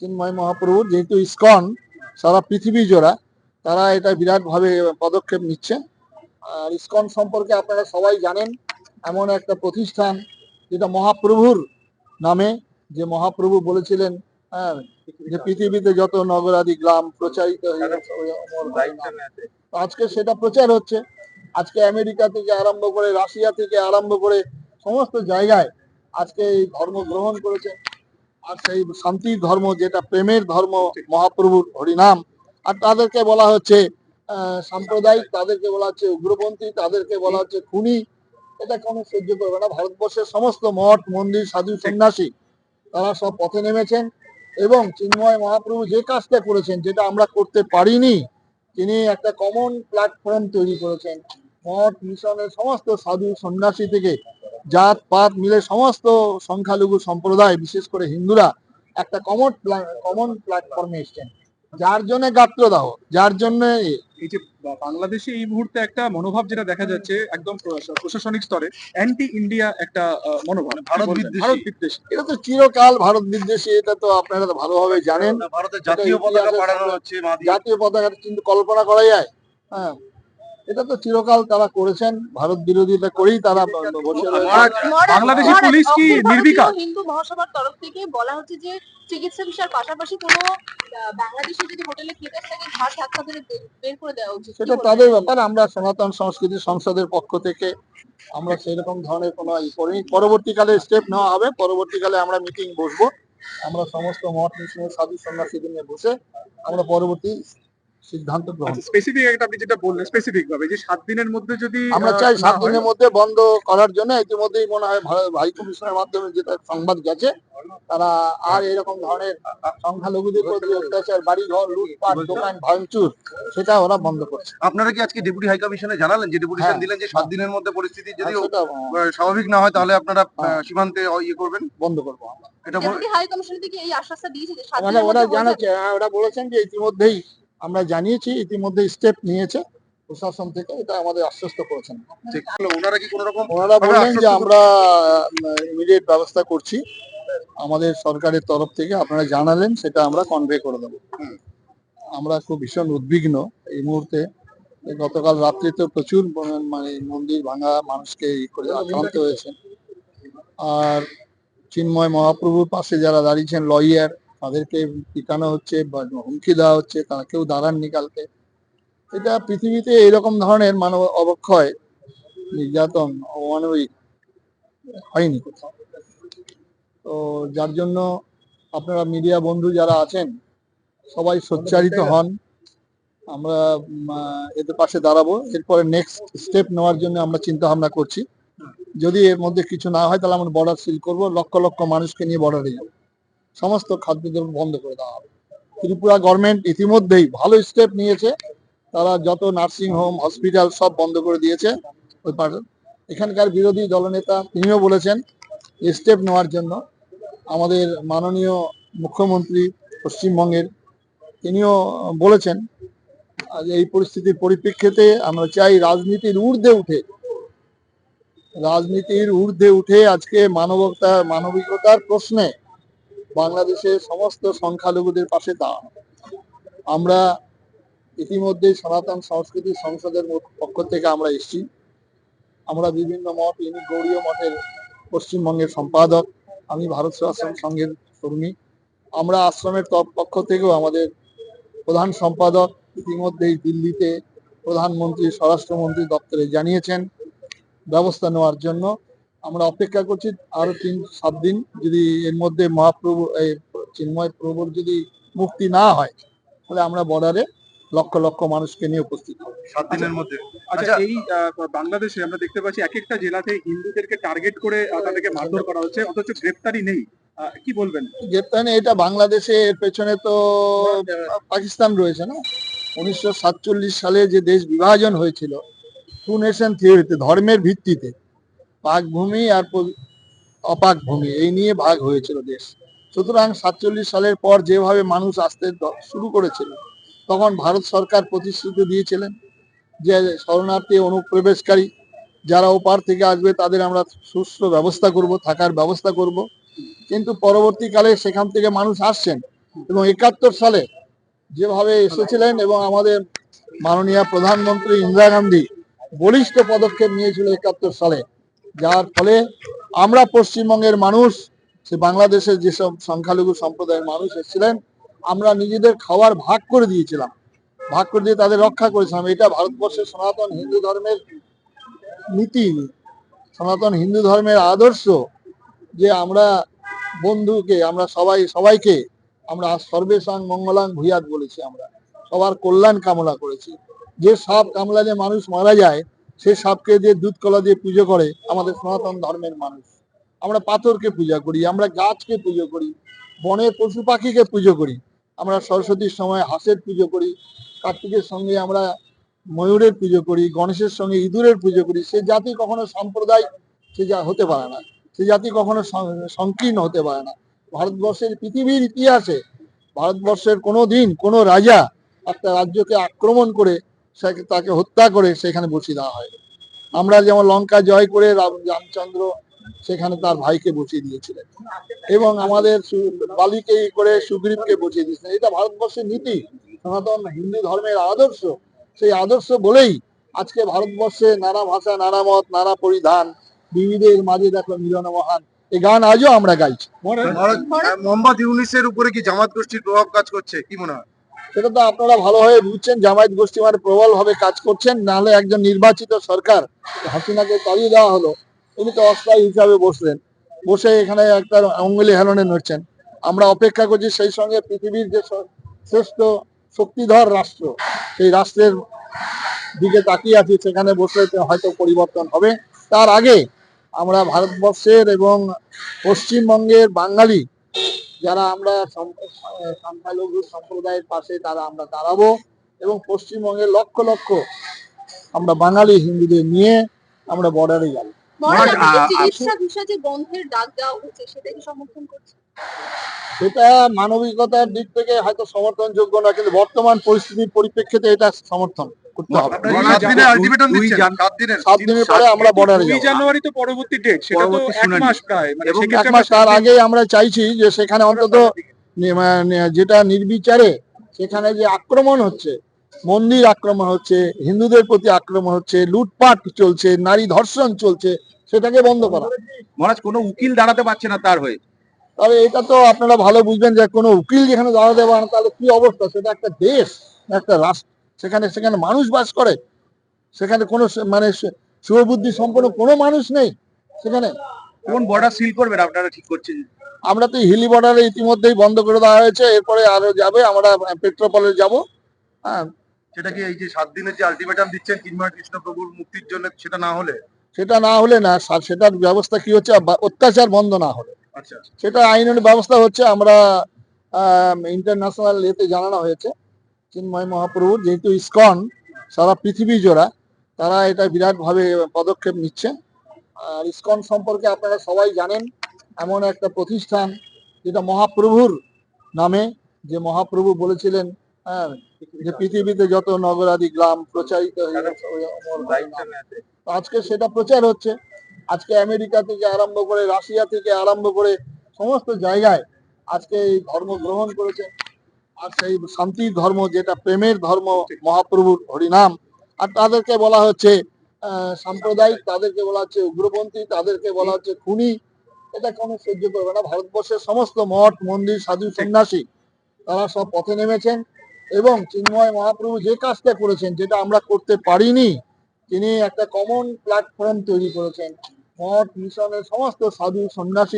চিন্ময় মহাপ্রভুর যেহেতু ইস্কন, সারা পৃথিবী জোড়া, তারা এটা বিরাটভাবে পদক্ষেপ নিচ্ছে। আর ইস্কন সম্পর্কে আপনারা সবাই জানেন, এমন একটা প্রতিষ্ঠান যেটা মহাপ্রভুর নামে, যে মহাপ্রভু বলেছিলেন হ্যাঁ যে পৃথিবীতে যত নগরাদি, গ্রাম প্রচারিত আজকে সেটা প্রচার হচ্ছে। আজকে আমেরিকা থেকে আরম্ভ করে রাশিয়া থেকে আরম্ভ করে সমস্ত জায়গায় আজকে এই ধর্ম গ্রহণ করেছে আর সেই শান্তির ধর্ম যেটা প্রেমের ধর্ম, মহাপ্রভুর হরিনাম, আর তাদেরকে বলা হচ্ছে সাম্প্রদায়িক, তাদেরকে বলা হচ্ছে উগ্রপন্থী, তাদেরকে বলা হচ্ছে খুনি। এটা কোনো সহ্য করবে না। ভারতবর্ষের সমস্ত মঠ, মন্দির, সাধু, সন্ন্যাসী, তারা সব পথে নেমেছেন এবং চিন্ময় মহাপ্রভু যে কাজটা করেছেন, যেটা আমরা করতে পারিনি, তিনি একটা কমন প্ল্যাটফর্ম তৈরি করেছেন। মঠ, মিশনের সমস্ত সাধু, সন্ন্যাসী থেকে জাত পাত মিলে সমস্ত সংখ্যালঘু সম্প্রদায় বিশেষ করে হিন্দুরা একটা কমন কমন প্ল্যাটফর্মে এসছেন। যার জন্য গাত্রদাহ যার জন্য এই যে বাংলাদেশে এই মুহূর্তে একটা মনোভাব যেটা দেখা যাচ্ছে একদম প্রশাসনিক স্তরে অ্যান্টি ইন্ডিয়া একটা মনোভাব। ভারত। ভারত বিদ্বেষী। এটা তো চিরকাল ভারত বিদ্বেষী এটা তো আপনারা ভালোভাবে জানেন। ভারতের জাতীয় পতাকা হচ্ছে জাতীয় পতাকা কিন্তু কল্পনা করা যায়। হ্যাঁ এটা তো চিরকাল তারা করেছেন ভারত বিরোধিতা করেই তারা বাংলাদেশি পুলিশ কি নির্বিকার? হিন্দু মহাসভার তরফ থেকে বলা হচ্ছে যে চিকিৎসা বিষয়ের পাশাপাশি কোনো আহ, বাংলাদেশি যদি হোটেলে খেতে থাকে ঘাট ধাক্কা ধরে বের করে দেওয়া উচিত। সেটা তাদের ব্যাপার আমরা সনাতন সংস্কৃতি সংসদের পক্ষ থেকে আমরা সেরকম ধরনের কোনো ই করিনি। পরবর্তীকালে স্টেপ নেওয়া হবে পরবর্তীকালে আমরা মিটিং বসবো। আমরা সমস্ত মঠ মিশনের সাধু সন্ন্যাসীদের নিয়ে বসে আমরা পরবর্তী সিদ্ধান্ত গ্রহণ করব। স্পেসিফিক একটা আপনি যেটা বললেন স্পেসিফিক ভাবে যে সাত দিনের মধ্যে যদি আমরা চাই সাত দিনের মধ্যে বন্ধ করার জন্য ইতিমধ্যেই মনে হয় হাই কমিশনের মাধ্যমে যেটা সংবাদ গেছে তারা আর এরকম ধরনের সংখ্যালঘুদের প্রতি অত্যাচার বাড়ি ঘর লুটপাট দোকান ভাঙচুর সেটা ওরা বন্ধ করছে। আপনারা কি আজকে ডেপুটি হাই কমিশনে জানালেন যে ডেপুটেশন হ্যাঁ, দিলেন যে সাত দিনের মধ্যে পরিস্থিতি যদি আর স্বাভাবিক না হয় তাহলে আপনারা হ্যাঁ। সীমান্তে ইয়ে করবেন? বন্ধ করব আমরা। এটা ডেপুটি হাই কমিশন থেকে এই আশ্বাসটা দিয়েছে যে সাত ওরা দিনের মধ্যে হয়ে জানাচ্ছে হ্যাঁ, ওরা বলেছেন যে ইতিমধ্যেই আমরা জানিয়েছি ইতিমধ্যে স্টেপ নিয়েছে। প্রশাসন থেকে এটা আমাদের আশ্বস্ত করেছেন। ওনারা বললেন যে আমরা ইমিডিয়েট ব্যবস্থা করছি। আমাদের সরকারের তরফ থেকে আপনারা জানালেন সেটা আমরা কনভে করে দেবো। আমরা খুব ভীষণ উদ্বিগ্ন এই মুহূর্তে। গতকাল গতকাল রাত্রিতে প্রচুর মানে মন্দির ভাঙা মানুষকে ই করে আক্রান্ত হয়েছে। আর চিন্ময় মহাপ্রভুর পাশে যারা দাঁড়িয়েছেন লয়ার তাদেরকে পিটানো হচ্ছে বা হুমকি দেওয়া হচ্ছে তারা কেউ দাঁড়াননি কালকে। এটা পৃথিবীতে এরকম ধরনের মানব অবক্ষয় নির্যাতন অমানবিক হয়নি কোথাও। তো যার জন্য আপনারা মিডিয়া বন্ধু যারা আছেন সবাই সোচ্চারিত হন। আমরা এদের পাশে দাঁড়াবো। এরপরে নেক্সট স্টেপ নেওয়ার জন্য আমরা চিন্তা ভাবনা করছি। যদি এর মধ্যে কিছু না হয় তাহলে আমরা বর্ডার সিল করব। লক্ষ লক্ষ মানুষকে নিয়ে বর্ডারে যাব। সমস্ত খাদ্য খাদ্যদ্রব্য বন্ধ করে দেওয়া হবে। ত্রিপুরা গভর্নমেন্ট ইতিমধ্যেই ভালো স্টেপ নিয়েছে। তারা যত নার্সিং হোম হসপিটাল সব বন্ধ করে দিয়েছে। ওই এখানকার বিরোধী দলনেতা তিনিও বলেছেন স্টেপ নেওয়ার জন্য আমাদের মাননীয় মুখ্যমন্ত্রী পশ্চিমবঙ্গের, তিনিও বলেছেন এই পরিস্থিতির পরিপ্রেক্ষিতে আমরা চাই রাজনীতির ঊর্ধ্বে উঠে, রাজনীতির ঊর্ধ্বে উঠে আজকে মানবতা, মানবিকতার প্রশ্নে বাংলাদেশের সমস্ত সংখ্যালঘুদের পাশে দাঁড়ানো। আমরা ইতিমধ্যে সনাতন সংস্কৃতি সংসদের পক্ষ থেকে আমরা এসেছি। আমরা বিভিন্ন মঠ, ইনি গৌরীয় মঠের পশ্চিমবঙ্গের সম্পাদক, আমি ভারত আশ্রম সংঘের কর্মী। আমরা আশ্রমের পক্ষ থেকেও আমাদের প্রধান সম্পাদক ইতিমধ্যেই দিল্লিতে প্রধানমন্ত্রী, স্বরাষ্ট্রমন্ত্রী দপ্তরে জানিয়েছেন। ব্যবস্থা নেওয়ার জন্য আমরা অপেক্ষা করছি আরও তিন সাত দিন যদি এর মধ্যে মহাপ্রভু এই চিন্ময় প্রভুর যদি মুক্তি না হয় তাহলে আমরা বর্ডারে লক্ষ লক্ষ মানুষকে নিয়ে উপস্থিত হব। সাত দিনের মধ্যে। আচ্ছা আচ্ছা। এই বাংলাদেশে আমরা দেখতে পাচ্ছি এক একটা জেলাতে হিন্দুদেরকে টার্গেট করে তাদেরকে মারধর করা হচ্ছে অথচ গ্রেপ্তারি নেই। কি বলবেন? গ্রেপ্তারি এটা বাংলাদেশে এর পেছনে তো পাকিস্তান রয়েছে না? উনিশশো সাতচল্লিশ সালে যে দেশ বিভাজন হয়েছিল টু নেশন থিওরিতে ধর্মের ভিত্তিতে পাক ভূমি আর অপাক ভূমি এই নিয়ে ভাগ হয়েছিল দেশ। সুতরাং সাতচল্লিশ সালের পর যেভাবে মানুষ আসতে শুরু করেছিল, তখন ভারত সরকার প্রতিশ্রুতি দিয়েছিলেন যে শরণার্থী অনুপ্রবেশকারী যারা ওপার থেকে আসবে তাদের আমরা সুস্থ ব্যবস্থা করব, থাকার ব্যবস্থা করব। কিন্তু পরবর্তীকালে সেখান থেকে মানুষ আসছেন এবং একাত্তর সালে যেভাবে এসেছিলেন এবং আমাদের মাননীয় প্রধানমন্ত্রী ইন্দিরা গান্ধী বলিষ্ঠ পদক্ষেপ নিয়েছিল একাত্তর সালে যার ফলে আমরা পশ্চিমবঙ্গের মানুষ, সে বাংলাদেশের যেসব সংখ্যালঘু সম্প্রদায়ের মানুষ এসেছিলেন, আমরা নিজেদের খাবার ভাগ করে দিয়েছিলাম। ভাগ করে দিয়ে তাদের রক্ষা করেছিলাম। এটা ভারতবর্ষের সনাতন হিন্দু ধর্মের নীতি। সনাতন হিন্দু ধর্মের আদর্শ যে আমরা বন্ধুকে, আমরা সবাই, সবাইকে আমরা সর্বেশাং মঙ্গলাং ভূয়াত বলেছি আমরা। সবার কল্যাণ কামনা করেছি। যে সাপ কামলালে মানুষ মারা যায় সে সাপকে দিয়ে দুধ কলা দিয়ে পুজো করে, আমাদের সনাতন ধর্মের মানুষ। আমরা পাথরকে পূজা করি, আমরা গাছকে পুজো করি বনের পশু পাখিকে পুজো করি, আমরা সরস্বতীর সময় হাঁসের পুজো করি, কার্তিকের সঙ্গে আমরা ময়ূরের পুজো করি, গণেশের সঙ্গে ইঁদুরের পুজো করি। সে জাতি কখনো সম্প্রদায় সে যা হতে পারে না। সে জাতি কখনো সংকীর্ণ হতে পারে না। ভারতবর্ষের পৃথিবীর ইতিহাসে, ভারতবর্ষের কোনো দিন কোনো রাজা একটা রাজ্যকে আক্রমণ করে তাকে হত্যা করে সেখানে বসিয়ে দেওয়া হয় আমরা যেমন লঙ্কা জয় করে রাম- রামচন্দ্র সেখানে তার ভাইকে বসিয়ে দিয়েছিলেন এবং আমাদের বালিকে করে সুগ্রীবকে বসিয়ে দিয়েছিলেন এটা ভারতবর্ষের নীতি সনাতন হিন্দু ধর্মের আদর্শ সেই আদর্শ বলেই আজকে ভারতবর্ষে নানা ভাষা নানা মত নানা পরিধান বিবিধের মাঝে দেখো মিলন মহান এই গান আজও আমরা গাইছি মোহাম্মদ ইউনিসের উপরে কি জামাত গোষ্ঠীর প্রভাব কাজ করছে কি মনে হয় সেটা তো আপনারা ভালোভাবে বুঝছেন, জামায়াত গোষ্ঠী মানে প্রবল ভাবে কাজ করছেন, নাহলে একজন নির্বাচিত সরকার হাসিনাকে তাড়িয়ে দেওয়া হলো, উনি তো অস্থায়ী হিসাবে বসলেন, বসে এখানে একটা অঙ্গুলি হেলনে নড়ছেন। আমরা অপেক্ষা করছি সেই সঙ্গে পৃথিবীর যে শ্রেষ্ঠ শক্তিধর রাষ্ট্র, সেই রাষ্ট্রের দিকে তাকিয়ে আছি, সেখানে বসে হয়তো পরিবর্তন হবে। তার আগে আমরা ভারতবর্ষের এবং পশ্চিমবঙ্গের বাঙালি যারা আমরা সংখ্যালঘু সম্প্রদায়ের পাশে তারা আমরা দাঁড়াবো এবং পশ্চিমবঙ্গের লক্ষ লক্ষ আমরা বাঙালি হিন্দুদের নিয়ে আমরা বর্ডারে যাব। সেটা সমর্থন করছে? এটা মানবিকতার দিক থেকে হয়তো সমর্থনযোগ্য না কিন্তু বর্তমান পরিস্থিতির পরিপ্রেক্ষিতে এটা সমর্থন। করতে হবে। সাত দিনের আলটিমেটাম দুই দিচ্ছেন জান- সাত দিনের। সাত দিনের পরে আমরা বর্ডারে যাব জানুয়ারি তো পরবর্তী ডেট সেটা তো এক মাস প্রায় মানে এক মাস তার আগেই আমরা চাইছি যে সেখানে অন্তত যেটা নির্বিচারে সেখানে যে আক্রমণ হচ্ছে মন্দির আক্রমণ হচ্ছে হিন্দুদের প্রতি আক্রমণ হচ্ছে লুটপাট চলছে নারী ধর্ষণ চলছে সেটাকে বন্ধ করা। মহারাজ কোনো উকিল দাঁড়াতে পারছে না তার হয়ে। তবে এটা তো আপনারা ভালো বুঝবেন যে কোনো উকিল যেখানে দাঁড়াতে পারে না তাহলে কি অবস্থা? সেটা একটা দেশ একটা রাষ্ট্র। সেখানে সেখানে মানুষ বাস করে। সেখানে কোনো মানে শুভবুদ্ধি সম্পন্ন কোনো মানুষ নেই। সেখানে কোন বর্ডার সিল করবেন আপনারা ঠিক করছেন? আমরা তো হিলি বর্ডারে ইতিমধ্যেই বন্ধ করে দেওয়া হয়েছে। এরপরে আরও যাবে আমরা পেট্রোপলে যাব। হ্যাঁ। সেটা কি এই যে সাত দিনের যে আলটিমেটাম দিচ্ছেন কিংবা কৃষ্ণপ্রভুর মুক্তির জন্য সেটা না হলে? সেটা না হলে না সেটার ব্যবস্থা কি হচ্ছে? অত্যাচার বন্ধ না হলে। আচ্ছা সেটা আইনের ব্যবস্থা হচ্ছে আমরা ইন্টারন্যাশনাল এতে জানানো হয়েছে। চিন্ময় মহাপ্রভুর যেহেতু ইসকন, সারা পৃথিবী জোড়া, তারা এটা বিরাটভাবে পদক্ষেপ নিচ্ছে। আর ইসকন সম্পর্কে আপনারা সবাই জানেন, এমন একটা প্রতিষ্ঠান যেটা মহাপ্রভুর নামে, যে মহাপ্রভু বলেছিলেন হ্যাঁ যে পৃথিবীতে যত নগরাদি গ্রাম প্রচারিত আজকে সেটা প্রচার হচ্ছে। আজকে আমেরিকা থেকে আরম্ভ করে রাশিয়া থেকে আরম্ভ করে সমস্ত জায়গায় আজকে এই ধর্ম গ্রহণ করেছে। আর সেই শান্তির ধর্ম যেটা প্রেমের ধর্ম, মহাপ্রভুর হরিনাম, আর তাদেরকে বলা হচ্ছে সাম্প্রদায়িক, তাদেরকে বলা হচ্ছে উগ্রপন্থী, তাদেরকে বলা হচ্ছে খুনি। এটা কোনো সহ্য করবে না। ভারতবর্ষের সমস্ত মঠ, মন্দির, সাধু, সন্ন্যাসী, তারা সব পথে নেমেছেন এবং চিন্ময় মহাপ্রভু যে কাজটা করেছেন, যেটা আমরা করতে পারিনি, তিনি একটা কমন প্ল্যাটফর্ম তৈরি করেছেন। মঠ, মিশনের সমস্ত সাধু, সন্ন্যাসী